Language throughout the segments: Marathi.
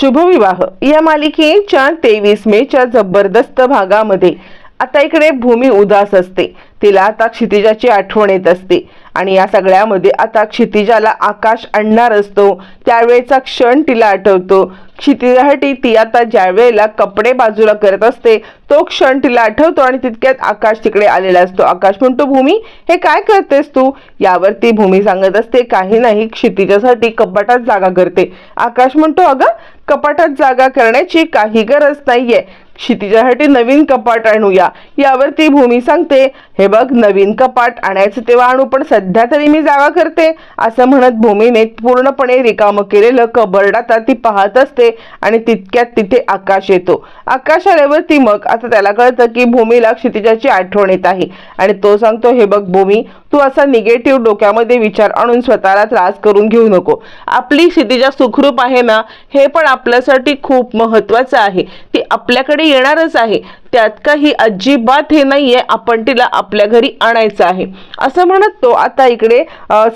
शुभविवाह. या मालिकेच्या तेवीस मेच्या जबरदस्त भागामध्ये आता इकडे भूमी उदास असते. तिला आता क्षितिजाची आठवण येत असते. आणि या सगळ्यामध्ये आता क्षितिजाला आकाश आणणार असतो. त्यावेळेचा क्षण तिला आठवतो. क्षितिजासाठी ती आता ज्या वेळेला कपडे बाजूला करत असते तो क्षण तिला आठवतो आणि तितक्यात आकाश तिकडे आलेला असतो. आकाश म्हणतो भूमी हे काय करतेस तू? यावरती भूमी सांगत असते काही नाही क्षितिजासाठी कपाटात जागा करते. आकाश म्हणतो अगं कपाटात जागा करण्याची काही गरज नाहीये. क्षितिजासाठी नवीन कपाट आणूया. यावरती भूमी सांगते हे बघ नवीन कपाट आणायचं तेव्हा आणू पण सध्या तरी मी जागा करते. असं म्हणत भूमीने पूर्णपणे रिकामं केलेलं कबर्ड आता ती पाहत असते आणि तितक्यात तिथे आकाश येतो. आकाश आल्यावरती मग आता त्याला कळतं की भूमीला क्षितिजाची आठवण येत आहे. आणि तो सांगतो हे बघ भूमी तू असा निगेटिव्ह डोक्यामध्ये विचार आणून स्वतःला त्रास करून घेऊ नको. आपली क्षितिजा सुखरूप आहे ना हे पण आपल्यासाठी खूप महत्वाचं आहे. ती आपल्याकडे येणारच आहे. त्यात काही अजिबात हे नाहीये. आपण तिला आपल्या घरी आणायचं आहे. असं म्हणत तो आता इकडे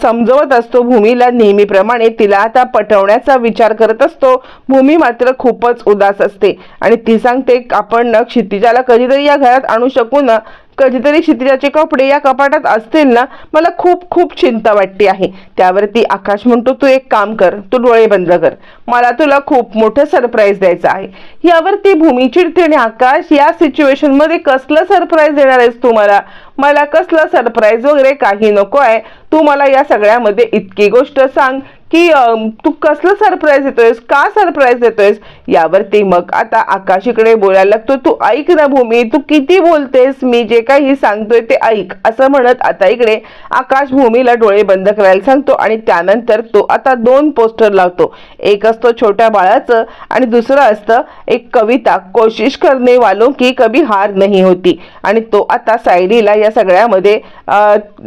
समजवत असतो. भूमीला नेहमीप्रमाणे तिला आता पटवण्याचा विचार करत असतो. भूमी मात्र खूपच उदास असते. आणि ती सांगते आपण न क्षितिजाला कधीतरी या घरात आणू शकू ना? कधीतरी क्षितिजाचे कपडे या कपाटात असतील ना मला खूप खूप चिंता वाटते आहे. त्यावरती आकाश म्हणतो तू एक काम कर तू डोळे बंद कर. मला तुला खूप मोठं सरप्राईज द्यायचं आहे. यावरती भूमी चिडते आणि आकाश या सिच्युएशनमध्ये कसलं सरप्राईज देणार आहेस तू मला? मला कसलं सरप्राईज वगैरे काही नको आहे. तू मला या सगळ्यामध्ये इतकी गोष्ट सांग की तू कसलं सरप्राईज देतोयस? का सरप्राईज देतोयस? यावरती मग आता आकाशीकडे बोलायला लागतो तू ऐक ना भूमी तू किती बोलतेस? मी जे काही सांगतोय ते ऐक असं म्हणत आता इकडे आकाश भूमीला डोळे बंद करायला सांगतो आणि त्यानंतर तो आता दोन पोस्टर लावतो. एक असतो छोट्या बाळाचं आणि दुसरं असतं एक कविता कोशिश करणे वालो की कभी हार नाही होती. आणि तो आता सायलीला या सगळ्यामध्ये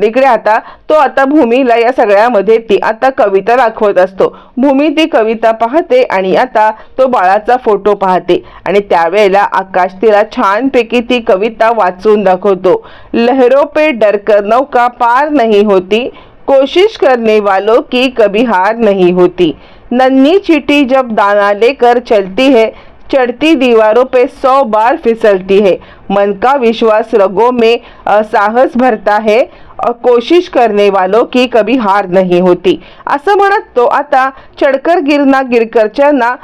इकडे आता तो आता भूमीला या सगळ्यामध्ये ती आता कविता दाखवत असतो. भूमी ती कविता पाहते आणि आता तो बाळ बाळाचा फोटो पाहते आणि त्यावेळेला आकाश तिला छानपैकी ती कविता वाचून दाखवतो. लहरों पे डरकर नौका पार नहीं होती. कोशिश करने वालों की कभी हार नहीं होती. नन्ही चीटी जब दाना लेकर चलती है चढ़ती दीवारों पे सौ बार फिसलती है। मन का विश्वास रगों में साहस भरता है। कोशिश करने वालों की कभी हार नहीं होती. असं म्हणत तो आता चडकर गिरना गिरकरच्यांना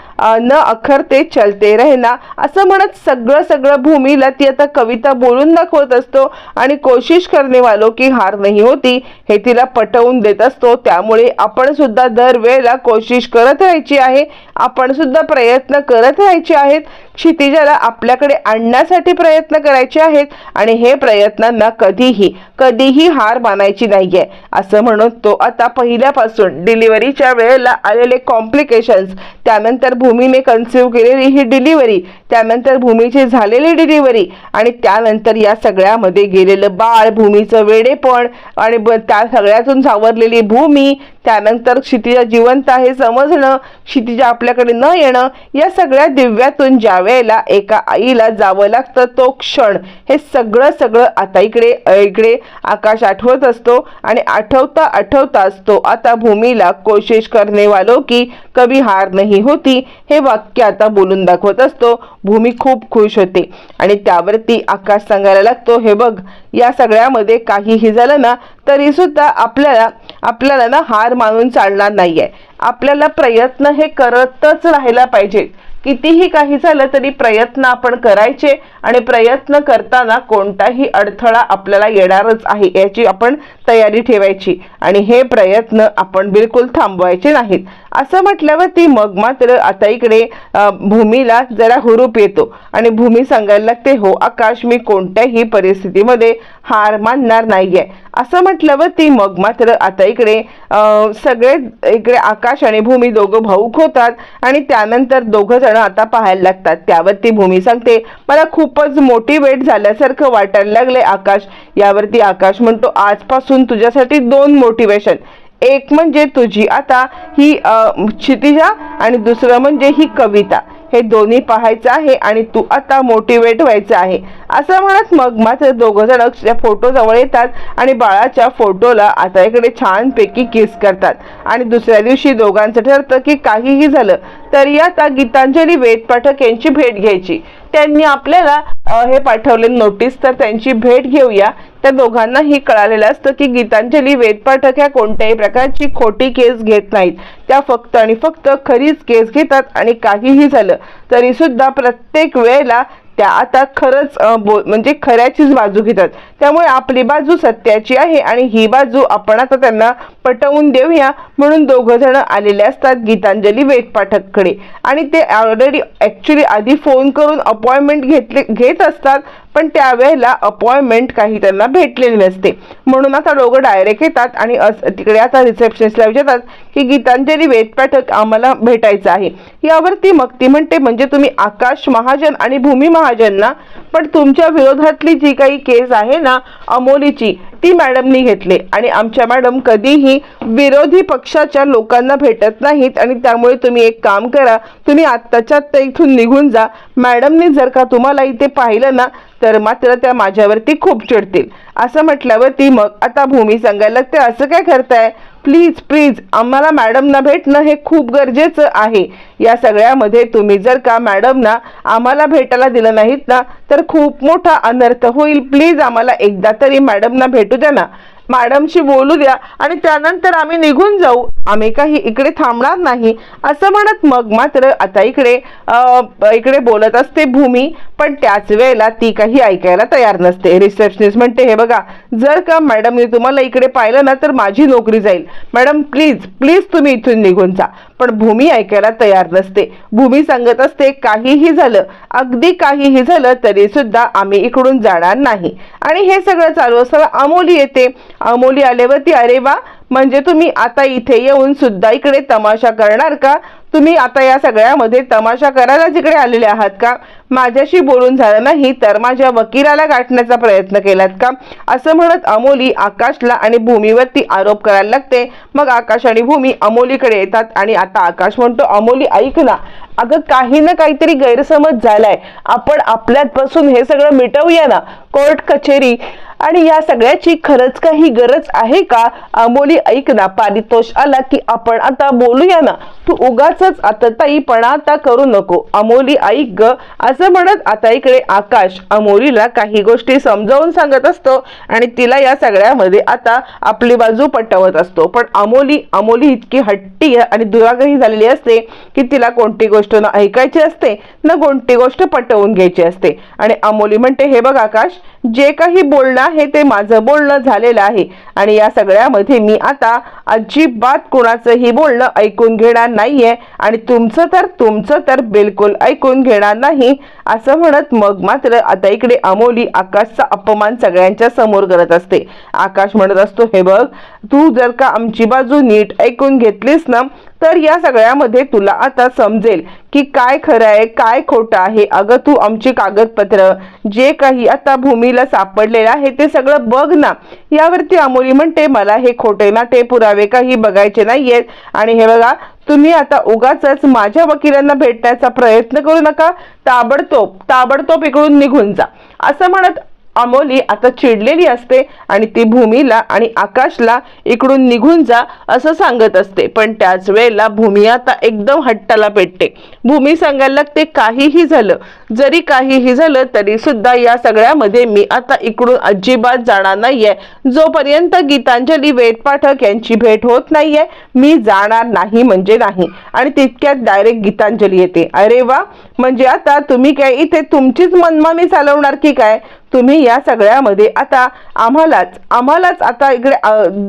न अखरते चलते रहना असं म्हणत सगळं सगळं भूमीला ती आता कविता बोलून दाखवत असतो आणि कोशिश करणे वालो की हार नाही होती हे तिला पटवून देत असतो. त्यामुळे आपण सुद्धा दरवेळेला कोशिश करत राहायची आहे. आपण सुद्धा प्रयत्न करत राहायचे आहेत. क्षितिजाला आपल्याकडे आणण्यासाठी प्रयत्न करायचे आहेत आणि हे प्रयत्नांना कधीही कधीही हार मानायची नाहीये. असं म्हणून तो आता पहिल्यापासून डिलिव्हरीच्या वेळेला आलेले कॉम्प्लिकेशन्स त्यानंतर भूमीने कन्सिव्ह केलेली ही डिलिव्हरी त्यानंतर भूमीची झालेली डिलिव्हरी आणि त्यानंतर या सगळ्यामध्ये गेलेलं बाळ भूमीचं वेडेपण आणि ब- त्या सगळ्यातून सावरलेली भूमी त्यानंतर क्षितिजा जिवंत आहे समजणं क्षितिजा आपल्याकडे न येणं या सगळ्या दिव्यातून ज्या वेळेला एका आईला जावं लागतं तो क्षण. हे सगळं सगळं आता इकडे इकडे आकाश आठवत असतो आणि आठवता आठवता असतो. आता भूमीला कोशिश करणे वालो की कभी हार नाही होती हे वाक्य आता बोलून दाखवत असतो. भूमी खूप खुश होते आणि त्यावरती आकाश सांगायला लागतो हे बघ या सगळ्यामध्ये काहीही झालं ना तरी सुद्धा आपल्याला आपल्याला ना हार मानून चालणार नाहीये. आपल्याला प्रयत्न हे करतच राहायला पाहिजे. कितीही काही झालं तरी प्रयत्न आपण करायचे आणि प्रयत्न करताना कोणताही अडथळा आपल्याला येणारच आहे याची आपण तयारी ठेवायची. आणि हे प्रयत्न आपण बिलकुल थांबवायचे नाहीत. असं म्हटल्यावरती मग मात्र आता इकडे भूमीला जरा हुरूप येतो. आणि भूमी सांगायला लागते हो आकाश मी कोणत्याही परिस्थितीमध्ये हार मानणार नाहीये. असं म्हटल्यावरती मग मात्र आता इकडे सगळे इकडे आकाश आणि भूमी दोघं भाऊक होतात आणि त्यानंतर दोघं जण आता पाहायला लागतात. त्यावरती भूमी सांगते मला खूपच मोटिवेट झाल्यासारखं वाटायला लागले आकाश. यावरती आकाश म्हणतो आजपासून तुझ्यासाठी दोन मोटिवेशन. एक म्हणजे तुझी आता ही क्षितिजा आणि दुसरं म्हणजे ही कविता. हे दोन्ही पाहायचं आहे आणि तू आता मोटिवेट व्हायचं आहे. असं म्हणत मग मात्र दोघं जण त्या फोटो जवळ येतात आणि बाळाच्या फोटोला आता इकडे छानपैकी किस करतात. आणि दुसऱ्या दिवशी दोघांचं ठरतं की काहीही झालं तरी आता गीतांजली वेद पाठक यांची भेट घ्यायची. त्यांनी आपल्याला हे पाठवले नोटीस तर त्यांची भेट घेऊया. त्या दोघांनाही कळालेलं असतं की गीतांजली वेद पाठक ह्या कोणत्याही प्रकारची खोटी केस घेत नाहीत. त्या फक्त आणि फक्त खरीच केस घेतात आणि काहीही झालं तरी सुद्धा प्रत्येक वेळेला त्या आता खरंच बोल बो म्हणजे खऱ्याचीच बाजू घेतात. त्यामुळे आपली बाजू सत्याची आहे आणि ही बाजू आपण आता त्यांना पटवून देऊया म्हणून दोघं जण आलेले असतात गीतांजली वेद पाठककडे आणि ते ऑलरेडी ॲक्च्युली आधी फोन करून अपॉइंटमेंट घेतले घेत असतात पण त्यावेळेला अपॉइंटमेंट काही त्यांना भेटलेली नसते. म्हणून आता लोक डायरेक्ट येतात आणि तिकडे आता रिसेप्शनिस्टला विचारतात की गीतांजली वेदपाठक आम्हाला भेटायचं आहे. यावरती मग ती म्हणते म्हणजे तुम्ही आकाश महाजन आणि भूमी महाजन ना? पण तुमच्या विरोधातली जी काही केस आहे ना अमोलीची ती मॅडमनी घेतली. आणि आमच्या मॅडम कधीही विरोधी पक्षाच्या लोकांना भेटत नाहीत. आणि त्यामुळे तुम्ही एक काम करा तुम्ही आत्ताच्या आत्ता इथून निघून जा. मॅडमनी जर का तुम्हाला इथे पाहिलं ना तर मात्र त्या माझ्यावरती खूप चिडतील. असं म्हटल्यावरती मग आता भूमी सांगायला लागते असं काय करताय? प्लीज प्लीज आम्हाला मॅडमना भेटणं हे खूप गरजेचं आहे. या सगळ्यामध्ये तुम्ही जर का मॅडमना आम्हाला भेटायला दिलं नाहीत ना तर खूप मोठा अनर्थ होईल. प्लीज आम्हाला एकदा तरी मॅडमना भेटू द्या ना. मॅडमशी बोलू द्या आणि त्यानंतर आम्ही निघून जाऊ. आम्ही काही इकडे थांबणार नाही असं म्हणत मग मात्र आता इकडे इकडे बोलत असते भूमी. पण त्याच वेळेला ती काही ऐकायला तयार नसते. रिसेप्शनिस्ट म्हणते हे बघा जर का मॅडमने तुम्हाला इकडे पाहिलं ना तर माझी नोकरी जाईल. मॅडम प्लीज प्लीज तुम्ही इथून निघून जा. पण भूमी ऐकायला तयार नसते. भूमी सांगत असते काहीही झालं अगदी काहीही झालं तरी सुद्धा आम्ही इकडून जाणार नाही. आणि हे सगळं चालू असताना अमोली येते. अमोली आल्यावरती अरे वा म्हणजे तुम्ही आता इथे येऊन सुद्धा इकडे तमाशा करणार का? तुम्ही आता या सगळ्यामध्ये तमाशा करायला जिकडे आलेले आहात का? माझ्याशी बोलून झालं नाही तर माझ्या वकिलाला गाठण्याचा प्रयत्न केलात का? असं म्हणत अमोली आकाशला आणि भूमीवरती आरोप करायला लागते. मग आकाश आणि भूमी अमोलीकडे येतात आणि आता आकाश म्हणतो अमोली ऐक ना. अगं काही ना काहीतरी गैरसमज झालाय. आपण आपल्यापासून हे सगळं मिटवूया ना. कोर्ट कचेरी आणि या सगळ्याची खरंच काही गरज आहे का? अमोली ऐक ना. पारितोष आला की आपण आता बोलूया ना. तू उगाच आतताईपणा आता करू नको. अमोली ऐक ग. असं म्हणत आता इकडे आकाश अमोलीला काही गोष्टी समजावून सांगत असतो आणि तिला या सगळ्यामध्ये आता आपली बाजू पटवत असतो. पण अमोली अमोली इतकी हट्टी आणि दुराग्रही झालेली असते की तिला कोणती गोष्ट न ऐकायची असते न कोणती गोष्ट पटवून घ्यायची असते. आणि अमोली म्हणते हे बघ आकाश जे काही बोलणं आहे ते माझं बोलणं झालेलं आहे. आणि या सगळ्यामध्ये मी आता अजिबात कोणाचंही बोलणं ऐकून घेणार नाहीये. आणि तुमचं तर तुमचं तर बिलकुल ऐकून घेणार नाही. असं म्हणत मग मात्र आता इकडे अमोली आकाशचा अपमान सगळ्यांच्या समोर करत असते. आकाश म्हणत असतो हे बघ तू जर का आमची बाजू नीट ऐकून घेतलीस ना तर या सगळ्यामध्ये तुला आता समजेल की काय खरं आहे काय खोटं आहे. अगं तू आमची कागदपत्र जे काही आता भूमीला सापडलेलं आहे ते सगळं बघ ना. यावरती अमोली म्हणते मला हे खोटे ते पुरावे काही बघायचे नाहीयेत. आणि हे बघा तुम्ही आता उगाच माझ्या वकिलांना भेटण्याचा प्रयत्न करू नका. ताबडतोब ताबडतोब इकडून निघून जा. असं म्हणत अमोली आता चिडलेली असते आणि ती भूमीला आणि आकाशला इकडून निघून जा असं सांगत असते. पण त्याच वेळेला भूमी आता एकदम हट्टाला पेटते. भूमी सांगायला लागते काहीही झालं जरी काहीही झालं तरी सुद्धा या सगळ्यामध्ये मी आता इकडून अजिबात जाणार नाहीये. जोपर्यंत गीतांजली वेद पाठक यांची भेट होत नाहीये मी जाणार नाही म्हणजे नाही. आणि तितक्यात डायरेक्ट गीतांजली येते. अरे वा! म्हणजे आता तुम्ही काय इथे तुमचीच मनमानी चालवणार की काय? तुम्ही या सगळ्यामध्ये आता आम्हालाच आम्हालाच आता इकडे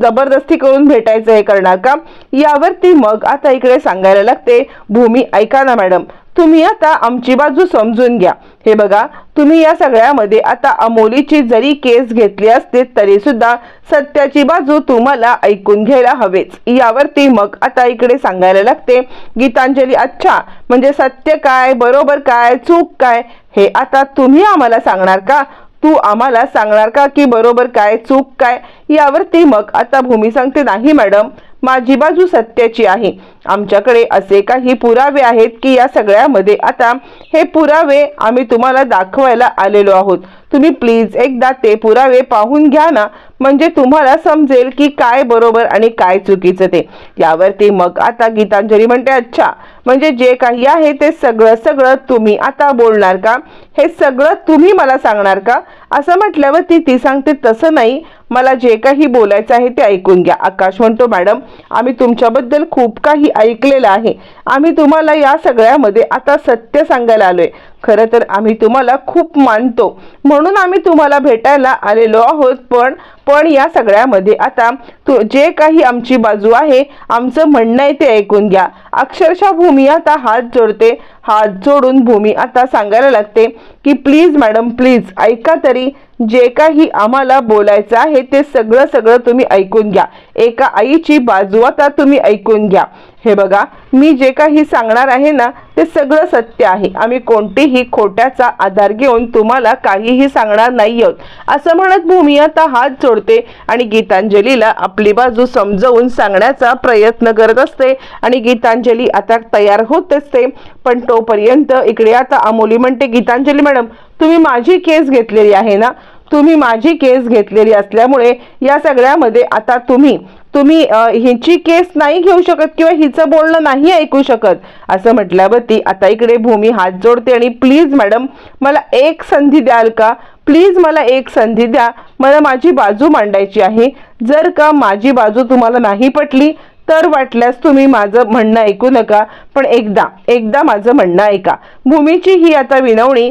जबरदस्ती करून भेटायचं हे करणार का? यावरती मग आता इकडे सांगायला लागते भूमी ऐका ना मॅडम तुम्ही आता आमची बाजू समजून घ्या. हे बघा तुम्ही या सगळ्यामध्ये आता अमोलीची जरी केस घेतली असते तरी सुद्धा सत्याची बाजू तुम्हाला ऐकून घ्यायला हवेच. यावरती मग आता इकडे सांगायला लागते गीतांजली अच्छा म्हणजे सत्य काय बरोबर काय चूक काय हे आता तुम्ही आम्हाला सांगणार का? तू आम्हाला सांगणार का की बरोबर काय चूक काय? यावरती मग आता भूमी सांगते नाही मॅडम. माझी बाजू सत्याची आहे. आमच्याकडे असे काही पुरावे आहेत की या सगळ्यामध्ये आता हे पुरावे आम्ही तुम्हाला दाखवायला आलेलो आहोत. तुम्ही प्लीज एकदा ते पुरावे पाहून घ्या ना. म्हणजे तुम्हाला समजेल की काय बरोबर आणि काय चुकीचं ते. यावरती मग आता गीतांजली म्हणते अच्छा म्हणजे जे काही आहे ते सगळं सगळं तुम्ही आता बोलणार का? हे सगळं तुम्ही मला सांगणार का? असं म्हटल्यावर ती ती सांगते तसं नाही. मला जे काही बोलायचं आहे ते ऐकून घ्या. आकाश म्हणतो मॅडम आम्ही तुमच्याबद्दल खूप काही ऐकलेलं आहे. आम्ही तुम्हाला या सगळ्यामध्ये आता सत्य सांगायला आलोय. खरं तर आम्ही तुम्हाला खूप मानतो. म्हणून आम्ही तुम्हाला भेटायला आलेलो आहोत पण पण या सगळ्यामध्ये आता तू जे काही आमची बाजू आहे आमचं म्हणणं आहे ते ऐकून घ्या. अक्षरशः भूमी आता हात जोडते हात जोडून भूमी आता सांगायला लागते की प्लीज मॅडम प्लीज ऐका तरी जे काही आम्हाला बोलायचं आहे ते सगळं सगळं तुम्ही ऐकून घ्या. एका आईची बाजू आता तुम्ही ऐकून घ्या. हे बघा मी जे काही सांगणार आहे ना ते सगळं सत्य आहे. आम्ही कोणतेही खोट्याचा आधार घेऊन तुम्हाला काहीही सांगणार नाही आहोत. असं म्हणत भूमी आता हात जोडते आणि गीतांजलीला आपली बाजू समजवून सांगण्याचा प्रयत्न करत असते आणि गीतांजली आता तयार होत असते. पण तोपर्यंत इकडे आता अमोली म्हणते गीतांजली मॅडम तुम्ही माझी केस घेतलेली आहे ना? तुम्ही माझी केस घेतलेली असल्यामुळे या सगळ्यामध्ये आता तुम्ही तुम्ही हिची केस नाही घेऊ शकत किंवा हिचं बोलणं नाही ऐकू शकत असं म्हटल्यावर ती आता इकडे भूमी हात जोडते आणि प्लीज मॅडम मला एक संधी द्याल का? प्लीज मला एक संधी द्या. मला माझी बाजू मांडायची आहे. जर का माझी बाजू तुम्हाला नाही पटली तर वाटल्यास तुम्ही माझं म्हणणं ऐकू नका. पण एकदा एकदा माझं म्हणणं ऐका. भूमीची ही आता विनवणी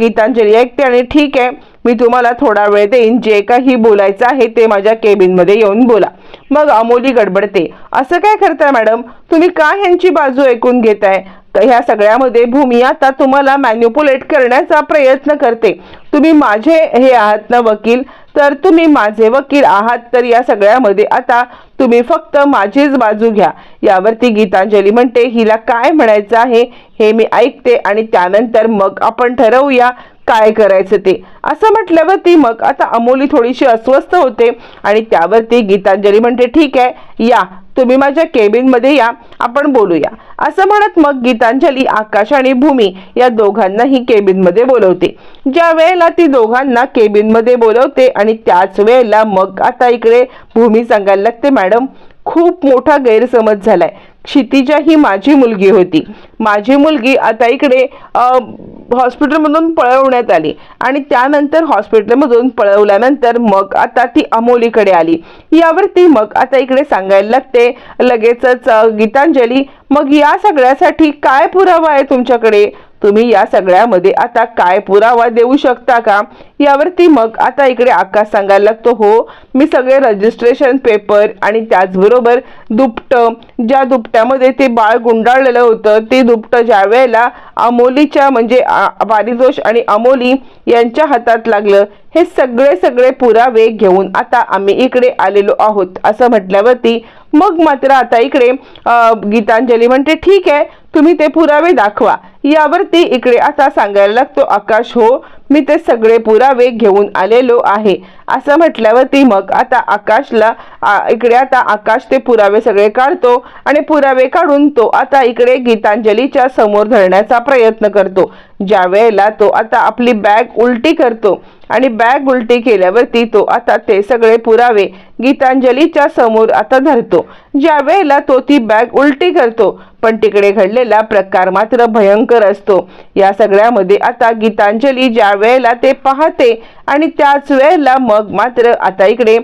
गीतांजली ऐकते आणि ठीक आहे. मी तुम्हाला थोडा वेळ देईन जे काही बोलायचं आहे ते माझ्या केबिनमध्ये येऊन बोला. मग अमोली गडबडते. असं काय करताय मॅडम? तुम्ही का ह्यांची बाजू ऐकून घेताय? ह्या सगळ्यामध्ये भूमी आता तुम्हाला मॅन्युपुलेट करण्याचा प्रयत्न करते. तुम्ही माझे हे आहात ना वकील? तर तुम्ही माझे वकील आहात तर या सगळ्यामध्ये आता तुम्ही फक्त माझीच बाजू घ्या. यावरती गीतांजली म्हणते हिला काय म्हणायचं आहे हे मी ऐकते आणि त्यानंतर मग आपण ठरवूया काय करायचं ते? असं म्हटल्यावर ती मग आता अमोली थोडीशी अस्वस्थ होते आणि त्यावर ती गीतांजली म्हणते ठीक आहे या. तुम्ही माझ्या केबिनमध्ये या. आपण बोलूया. असं म्हणत मग गीतांजली आकाश आणि भूमी या दोघांनाही केबिनमध्ये बोलवते. ज्या वेळेला ती दोघांना केबिनमध्ये बोलवते आणि त्याच वेळेला मग आता इकडे भूमी सांगायला लागते मॅडम खूप मोठा गैरसमज झालाय. क्षितिजा ही माझी मुलगी होती. माझी मुलगी आता इकडे हॉस्पिटलमधून पळवण्यात आली. आणि त्यानंतर हॉस्पिटलमधून पळवल्यानंतर मग आता ती अमोलीकडे आली. यावरती मग आता इकडे सांगायला लागते. लगेचच गीतांजली मग या सगळ्यासाठी काय पुरावा आहे तुमच्याकडे? तुम्ही या सगळ्यामध्ये आता काय पुरावा देऊ शकता का? यावरती मग आता इकडे आकाश सांगायला लागतो हो. मी सगळे रजिस्ट्रेशन पेपर आणि त्याचबरोबर दुपटं ज्या दुपट्यामध्ये ते बाळ गुंडाळलेलं होतं ते दुपटं ज्या वेळेला अमोलीच्या म्हणजे आ- पारितोष आणि अमोली यांच्या हातात लागलं हे सगळे सगळे पुरावे घेऊन आता आम्ही इकडे आलेलो आहोत असं म्हटल्यावरती मग मात्र आता इकडे गीतांजली म्हणते ठीक आहे तुम्ही ते पुरावे दाखवा. यावरती इकडे आता सांगायला लागतो आकाश हो मी ते सगळे पुरावे घेऊन आलेलो आहे. असं म्हटल्यावरती मग आता आकाशला इकडे आता आकाश ते पुरावे सगळे काढतो आणि पुरावे काढून तो आता इकडे गीतांजलीच्या समोर धरण्याचा प्रयत्न करतो. ज्या वेळेला तो आता आपली बॅग उलटी करतो आणि बॅग उलटी केल्यावरती तो आता ते सगळे पुरावे गीतांजलीच्या समोर आता धरतो. ज्या वेळेला तो ती बॅग उलटी करतो पण तिकडे घडलेला प्रकार मात्र भयंकर असतो. या सगळ्यामध्ये आता गीतांजली ज्या वेळेला ते पाहते आणि त्याच वेळेला मग मात्र आता इकडे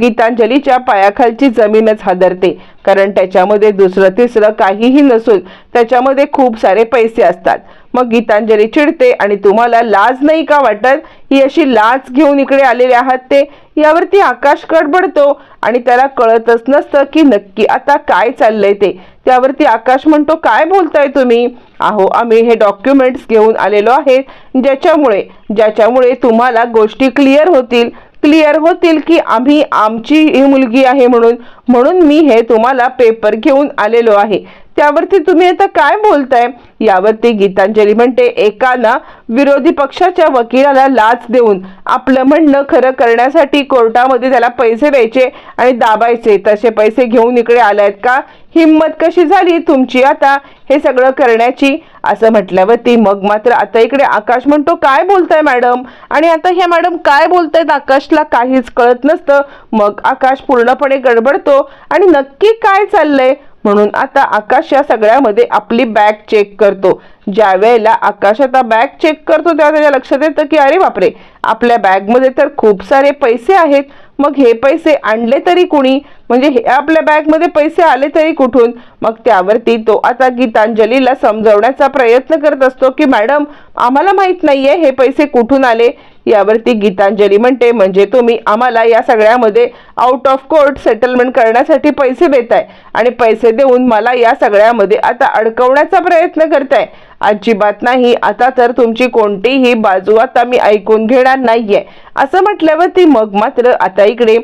गीतांजलीच्या पायाखालची जमीनच हादरते. कारण त्याच्यामध्ये दुसरं तिसरं काहीही नसून त्याच्यामध्ये खूप सारे पैसे असतात. मग गीतांजली चिडते आणि तुम्हाला लाज नाही का वाटत? ही अशी लाज घेऊन इकडे आलेले आहात ते? यावरती आकाश कडबडतो आणि त्याला कळतच नसतं की नक्की आता काय चाललंय ते. त्यावरती आकाश म्हणतो काय बोलताय तुम्ही? अहो आम्ही हे डॉक्युमेंट्स घेऊन आलेलो आहेत ज्याच्यामुळे ज्याच्यामुळे तुम्हाला गोष्टी क्लिअर होतील. क्लिअर होतील की आम्ही आमची ही मुलगी आहे म्हणून म्हणून मी हे तुम्हाला पेपर घेऊन आलेलो आहे. त्यावरती तुम्ही आता काय बोलताय? यावरती गीतांजली म्हणते एकाला विरोधी पक्षाच्या वकिलाला लाच देऊन आपलं म्हणणं खरं करण्यासाठी कोर्टामध्ये त्याला पैसे द्यायचे आणि दाबायचे. तसे पैसे घेऊन इकडे आलायत का? हिंमत कशी झाली तुमची आता? हे सगळं करण्याची? असं म्हटल्यावरती मग मात्र आता इकडे आकाश म्हणतो काय बोलताय मॅडम? आणि आता ह्या मॅडम काय बोलतायत? आकाशला काहीच कळत नसतं. मग आकाश पूर्णपणे गडबडतो आणि नक्की काय चाललंय? म्हणून आता आकाश या सगळ्यामध्ये आपली बॅग चेक करतो. ज्या वेळेला आकाश आता बॅग चेक करतो तेव्हा त्याच्या लक्षात येतं की अरे बापरे आपल्या बॅगमध्ये तर खूप सारे पैसे आहेत. मग हे पैसे आणले तरी कुणी? म्हणजे हे आपल्या बॅगमध्ये पैसे आले तरी कुठून? मग त्यावरती तो आता गीतांजलीला समजवण्याचा प्रयत्न करत असतो की मॅडम आम्हाला माहीत नाहीये हे पैसे कुठून आले? यावरती गीतांजली म्हणते म्हणजे तुम्ही आम्हाला या सगळ्यामध्ये आउट ऑफ कोर्ट सेटलमेंट करण्यासाठी पैसे देताय आणि पैसे देऊन मला या सगळ्यामध्ये आता अडकवण्याचा प्रयत्न करताय. अजिबात नाही आता तर तुमची कोणतीही बाजू आता मी ऐकून घेणार नाहीये. असं म्हटल्यावरती मग मात्र आता इकडे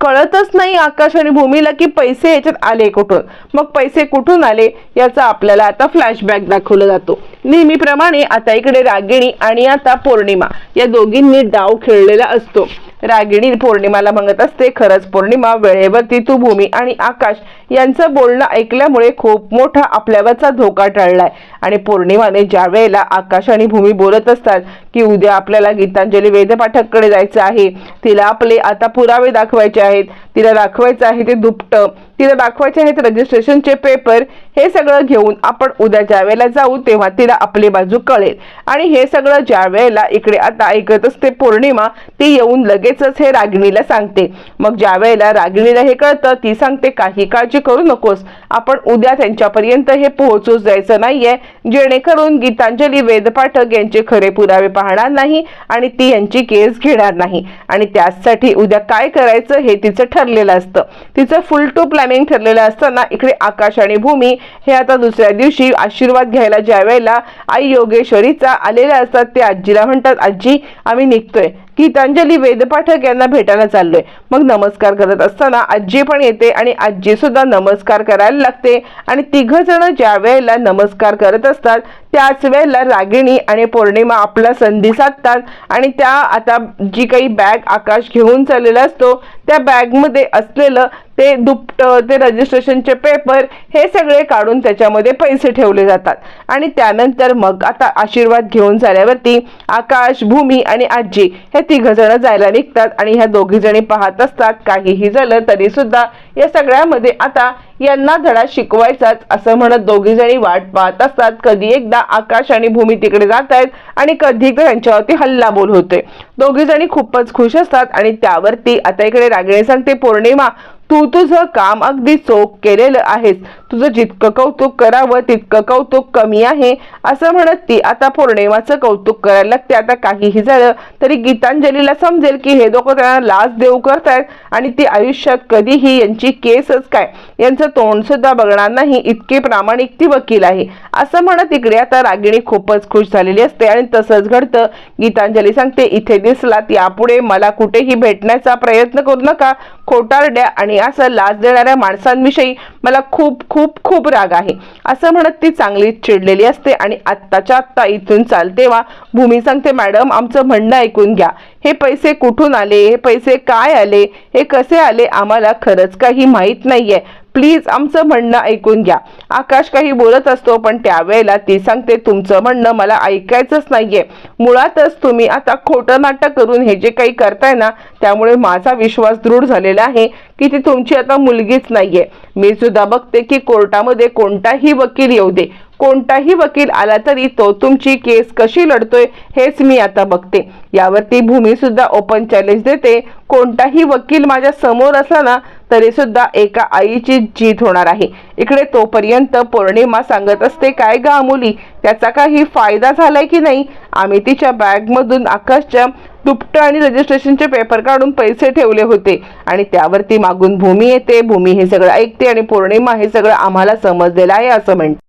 कळतच नाही आकाश आणि भूमीला की पैसे याच्यात आले कुठून मग पैसे कुठून आले याचा आपल्याला आता फ्लॅशबॅक दाखवला जातो. नेहमीप्रमाणे आता इकडे रागिणी आणि आता पौर्णिमा या दोघींनी डाव खेळलेला असतो. रागिणी पौर्णिमाला म्हणत असते. खरंच पौर्णिमा वेळेवरती तू भूमी आणि आकाश यांचं बोलणं ऐकल्यामुळे खूप मोठा आपल्यावरचा धोका टळलाय. आणि पौर्णिमाने ज्या वेळेला आकाश आणि भूमी बोलत असतात की उद्या आपल्याला गीतांजली वेदपाठककडे जायचं आहे तिला आपले आता पुरावे दाखवायचे आहेत. तिला दाखवायचं आहे ते दुपट. तिला दाखवायचे आहेत रजिस्ट्रेशनचे पेपर हे सगळं घेऊन आपण उद्या ज्या वेळेला जाऊ तेव्हा तिला आपली बाजू कळेल. आणि हे सगळं ज्या वेळेला इकडे आता ऐकत असते पौर्णिमा ती येऊन लगेचच हे रागिणीला सांगते. मग ज्या वेळेला रागिणीला हे कळतं ती सांगते काही काळजी करू नकोस. आपण उद्या त्यांच्यापर्यंत हे पोहोचूच जायचं नाहीये. जेणेकरून गीतांजली वेदपाठक यांचे खरे पुरावे पाहणार नाही आणि ती यांची केस घेणार नाही. आणि त्यासाठी उद्या काय करायचं हे तिचं ठरलेलं असतं. तिचं फुल टू प्लॅनिंग ठरलेलं असताना इकडे आकाश आणि भूमी हे आता दुसऱ्या दिवशी आशीर्वाद घ्यायला ज्या वेळेला आई योगेश्वरीचा आलेल्या असतात ते आजीला म्हणतात आजी आम्ही निघतोय. गीतांजली वेदपाठक यांना भेटायला चाललोय. मग नमस्कार करत असताना आजी पण येते आणि आजी सुद्धा नमस्कार करायला लागते. आणि तिघ जण ज्या वेळेला नमस्कार करत असतात त्याच वेळेला रागिणी आणि पौर्णिमा आपला संधी साधतात. आणि त्या आता जी काही बॅग आकाश घेऊन चाललेला असतो त्या बॅगमध्ये असलेलं ते दुपट ते रजिस्ट्रेशनचे पेपर हे सगळे काढून त्याच्यामध्ये पैसे ठेवले जातात. आणि त्यानंतर मग आता आशीर्वाद घेऊन झाल्यावरती आकाश भूमी आणि आजी हे तिघंजणं जायला निघतात. आणि ह्या दोघीजणी पाहत असतात. काहीही झालं तरीसुद्धा या सगळ्यामध्ये आता यांना धडा शिकवायचाच असं म्हणत दोघी जणी वाट पाहत असतात. कधी एकदा आकाश आणि भूमी तिकडे जात आहेत आणि कधी एकदा त्यांच्यावरती हल्ला बोल होते. दोघी जणी खूपच खुश असतात आणि त्यावरती आता इकडे रागिणी सांगते पौर्णिमा तू तुझं काम अगदी चोख केलेलं आहेस. तुझं जितकं कौतुक करावं तितकं कौतुक कमी आहे. असं म्हणत ती आता पौर्णिमाचं कौतुक करायला लागते. आता काहीही झालं तरी गीतांजलीला समजेल की हे दोघं त्यांना लाच देऊ करतायत आणि ती आयुष्यात कधीही यांची केसच काय? यांचं तोंड सुद्धा बघणार नाही. इतके प्रामाणिक ती वकील आहे. असं म्हणत इकडे आता रागिणी खूपच खुश झालेली असते आणि तसंच घडतं. गीतांजली सांगते इथे दिसलात यापुढे मला कुठेही भेटण्याचा प्रयत्न करू नका. खोटारड्या आणि असं लाच देणाऱ्या माणसांविषयी मला खूप खूप खूप राग आहे. असं म्हणत ती चांगली चिडलेली असते आणि आत्ताच्या आत्ता इथून चालते वा भूमी सांगते मॅडम आमचं म्हणणं ऐकून घ्या. हे पैसे कुठून आले? हे पैसे काय आले? हे कसे आले? आम्हाला खरंच काही माहीत नाहीये. प्लीज आमचं म्हणणं ऐकून घ्या. आकाश काही बोलत असतो पण त्यावेळेला ती सांगते तुमचं म्हणणं मला ऐकायचंच नाहीये. मुळातच तुम्ही आता खोटं नाटक करून हे जे काही करताय ना त्यामुळे माझा विश्वास दृढ झालेला आहे की ती तुमची आता मुलगीच नाहीये. मी सुद्धा बघते की कोर्टामध्ये कोणताही वकील येऊ दे. कोणताही वकील आला तरी तो तुमची केस कशी लढतोय हेच मी आता बघते. यावरती भूमी सुद्धा ओपन चॅलेंज देते. कोणताही वकील माझ्यासमोर असला ना तरी सुद्धा एका आईची जीत होणार आहे. इकडे तोपर्यंत पौर्णिमा सांगत असते काय गा मुली त्याचा काही फायदा झालाय की नाही? आम्ही तिच्या बॅगमधून आकाशच्या दुपट आणि रजिस्ट्रेशनचे पेपर काढून पैसे ठेवले होते आणि त्यावरती मागून भूमी येते. भूमी हे सगळं ऐकते आणि पौर्णिमा हे सगळं आम्हाला समजलेलं आहे असं म्हणते